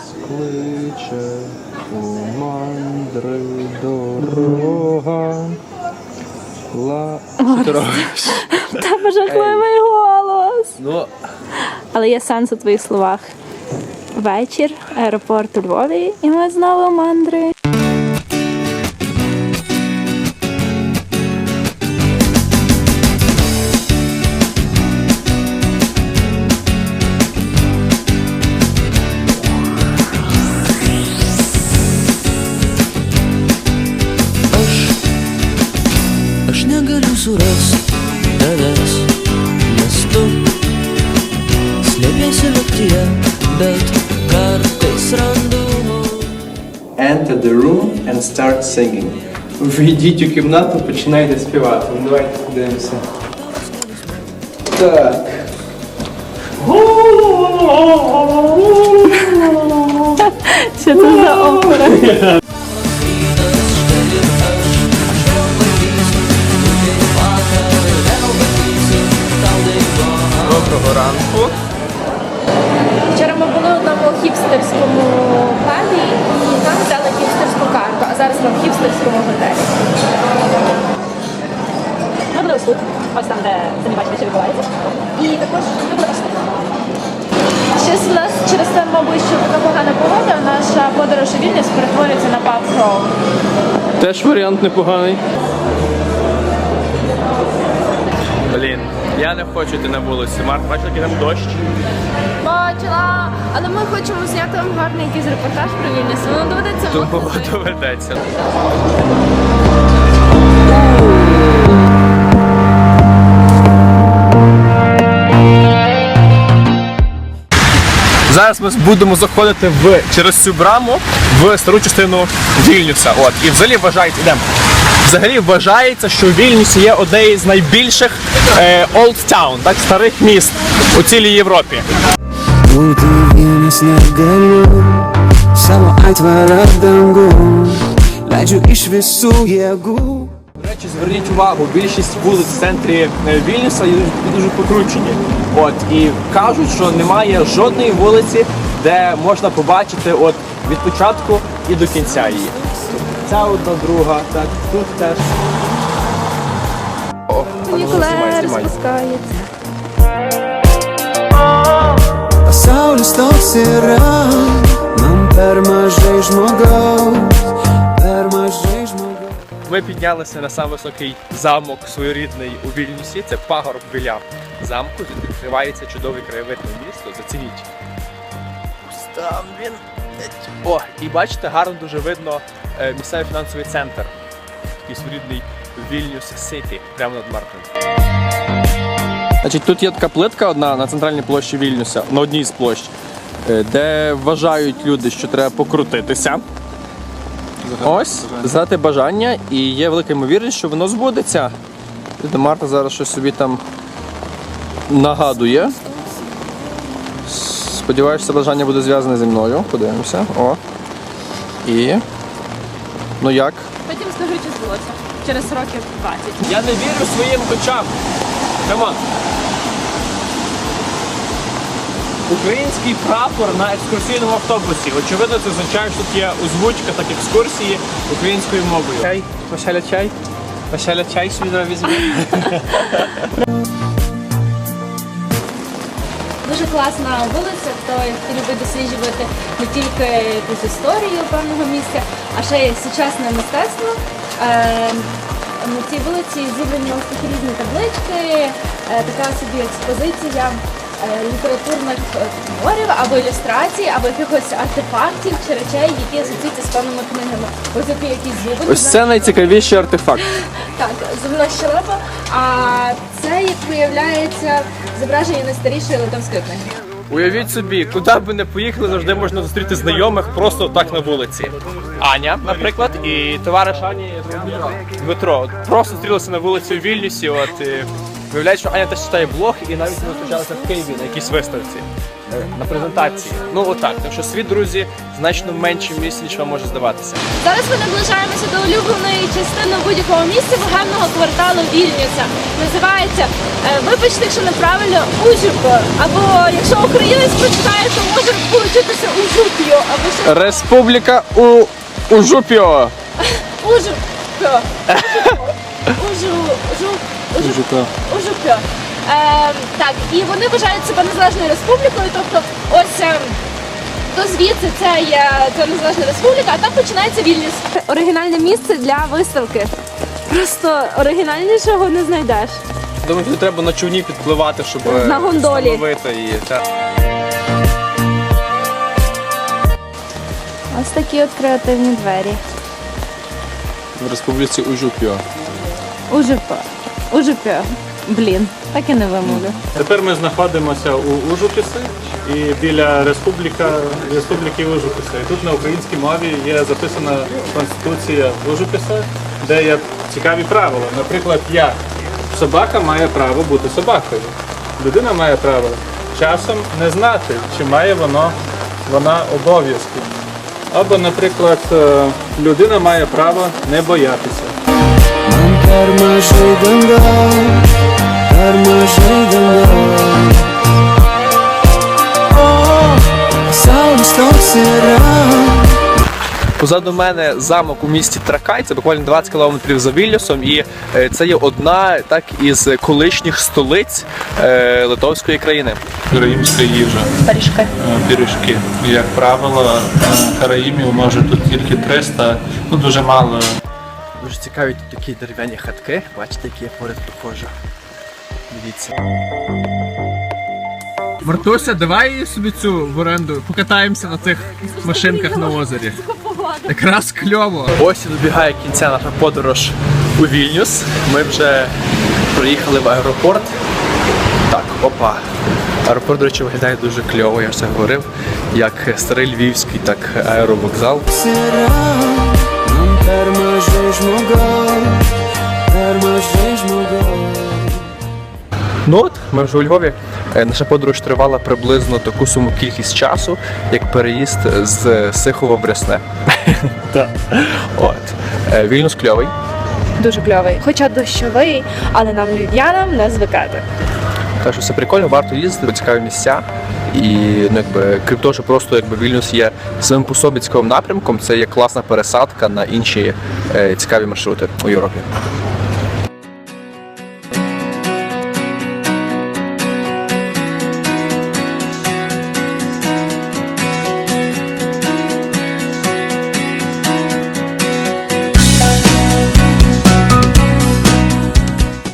нас кличе у мандри дорога. Ла... Ти? Тебе жахливий голос. Ну, Але є сенс у твоїх словах. Вечір, аеропорт у Львові, і ми знову мандри. Negaliu surasti tavęs, nes tu slėpėsi naktyje, bet kartais randu. enter the room and start singing. Війдіть у кімнату, починайте співати. Ну, давайте подивимося. Так. Що це за опера? Хіпстерському пабі і там взяли хіпстерську карту, а зараз ми в хіпстерському готелі. Ми були ось тут, ось там, де самі бачите, що відбувається. І також ми були ось тут. Щось у нас через те, мабуть, що така погана погода, наша подорож у Вільнюс перетворюється на паб кров. Теж варіант непоганий. Блін, я не хочу йти на вулицю. Марк, бачиш, який там дощ? Бачила, але ми хочемо зняти вам гарний якийсь репортаж про Вільнюс. Воно доведеться Тому доведеться. Зараз ми будемо заходити в через цю браму в стару частину Вільнюса. От і взагалі вважається, ідемо. Взагалі вважається, що в Вільнюсі є одне з найбільших е, Old Town, так старих міст у цілій Європі. Būti vienas negaliu, savo aitvarą dangų, leidžiu iš visų jėgų. До речі, зверніть увагу, більшість вулиць в центрі е, Вільнюса є дуже, дуже покручені. От і кажуть, що немає жодної вулиці, де можна побачити от від початку і до кінця її. Ця одна друга, так тут теж. О, а ну, toks yra, man per mažai žmogaus, per mažai žmogaus. Ми піднялися на сам високий замок своєрідний у Вільнюсі. Це пагорб біля замку. Тут відкривається чудовий краєвид на місто. Зацініть. Там він. О, і бачите, гарно дуже видно е, місцевий фінансовий центр. Такий своєрідний Вільнюс Сіті, прямо над Марком. Значить, тут є така плитка одна на центральній площі Вільнюса, на одній з площ, е, де вважають люди, що треба покрутитися. Ось, задати бажання, і є велика ймовірність, що воно збудеться. І Марта зараз щось собі там нагадує. Сподіваюся, це бажання буде зв'язане зі мною. Подивимося. О. І. Ну як? Потім скажу, чи збулося. Через років 20. Я не вірю своїм очам. Камон. Український прапор на екскурсійному автобусі. Очевидно, це означає, що тут є озвучка так екскурсії українською мовою. Чай, Василя чай. Василя чай собі візьми. Дуже класна вулиця, хто любить досліджувати не тільки якусь історію певного місця, а ще й сучасне мистецтво. Е, На цій вулиці зібрані ось такі різні таблички, е, така собі експозиція літературних е, творів або ілюстрацій, або якихось артефактів чи речей, які асоціюються з певними книгами. Ось такий якийсь зубин. Ось це найцікавіший артефакт. Так, зубна щелепа. А це, як виявляється, зображення найстарішої литовської книги. Уявіть собі, куди б ви не поїхали, завжди можна зустріти знайомих просто так на вулиці. Аня, наприклад, і товариш Ані Дмитро. Просто зустрілися на вулиці у Вільнюсі. От і виявляється, що Аня теж читає блог і навіть ми зустрічалися в Києві на якійсь виставці. е, на презентації. Ну отак, тому що світ, друзі, значно менше місць, ніж вам може здаватися. Зараз ми наближаємося до улюбленої частини будь-якого місця богемного кварталу Вільнюса. Називається е, вибачте, якщо неправильно Ужупо. Або якщо українець прочитає, то може получитися Ужупіо, або ще Республіка у Ужупіо. Ужупіо. Ужу, жу, ужу, Ужупіо. Е, так, і вони вважають себе незалежною республікою, тобто ось. ем, то звідси це є це незалежна республіка, а там починається Вільнюс. Оригінальне місце для виставки. Просто оригінальнішого не знайдеш. Думаю, тут треба на човні підпливати, щоб е, На гондолі. встановити та. Ось такі от креативні двері. в республіці Ужупіо. Ужипо. Ужипо. Блін, так і не вимовлю. Тепер ми знаходимося у Ужупісі і біля Республіка, Республіки Ужупіса. І тут на українській мові є записана Конституція Ужупіса, де є цікаві правила. Наприклад, я собака має право бути собакою. Людина має право часом не знати, чи має воно вона обов'язки. Або, наприклад, е, людина має право не боятися. O, pasaulis toks yra. Позаду мене замок у місті Тракай, це буквально 20 кілометрів за Вільнюсом, і е, це є одна так із колишніх столиць е, Литовської країни. Караїмська їжа. Пиріжки. Пиріжки. Як правило, е, караїмів може тут тільки 300, ну дуже мало. Дуже цікаві тут такі дерев'яні хатки. Бачите, які я поряд проходжу. Дивіться. Мартуся, давай собі цю в оренду покатаємося на цих машинках на озері. Якраз кльово. Ось і добігає кінця наша подорож у Вільнюс. Ми вже приїхали в аеропорт. Так, опа. Аеропорт, до речі, виглядає дуже кльово, я це говорив. Як старий львівський, так аеровокзал. Ну от, ми вже у Львові. Е, Наша подорож тривала приблизно таку саму кількість часу, як переїзд з Сихова в Брясне. Так. От. Е, Вільнюс кльовий. дуже кльовий. Хоча дощовий, але нам львів'янам не звикати. Так що все прикольно, варто їздити, цікаві місця. І ну, якби, крім того, що просто якби Вільнюс є своїм по напрямком, це є класна пересадка на інші е, цікаві маршрути у Європі.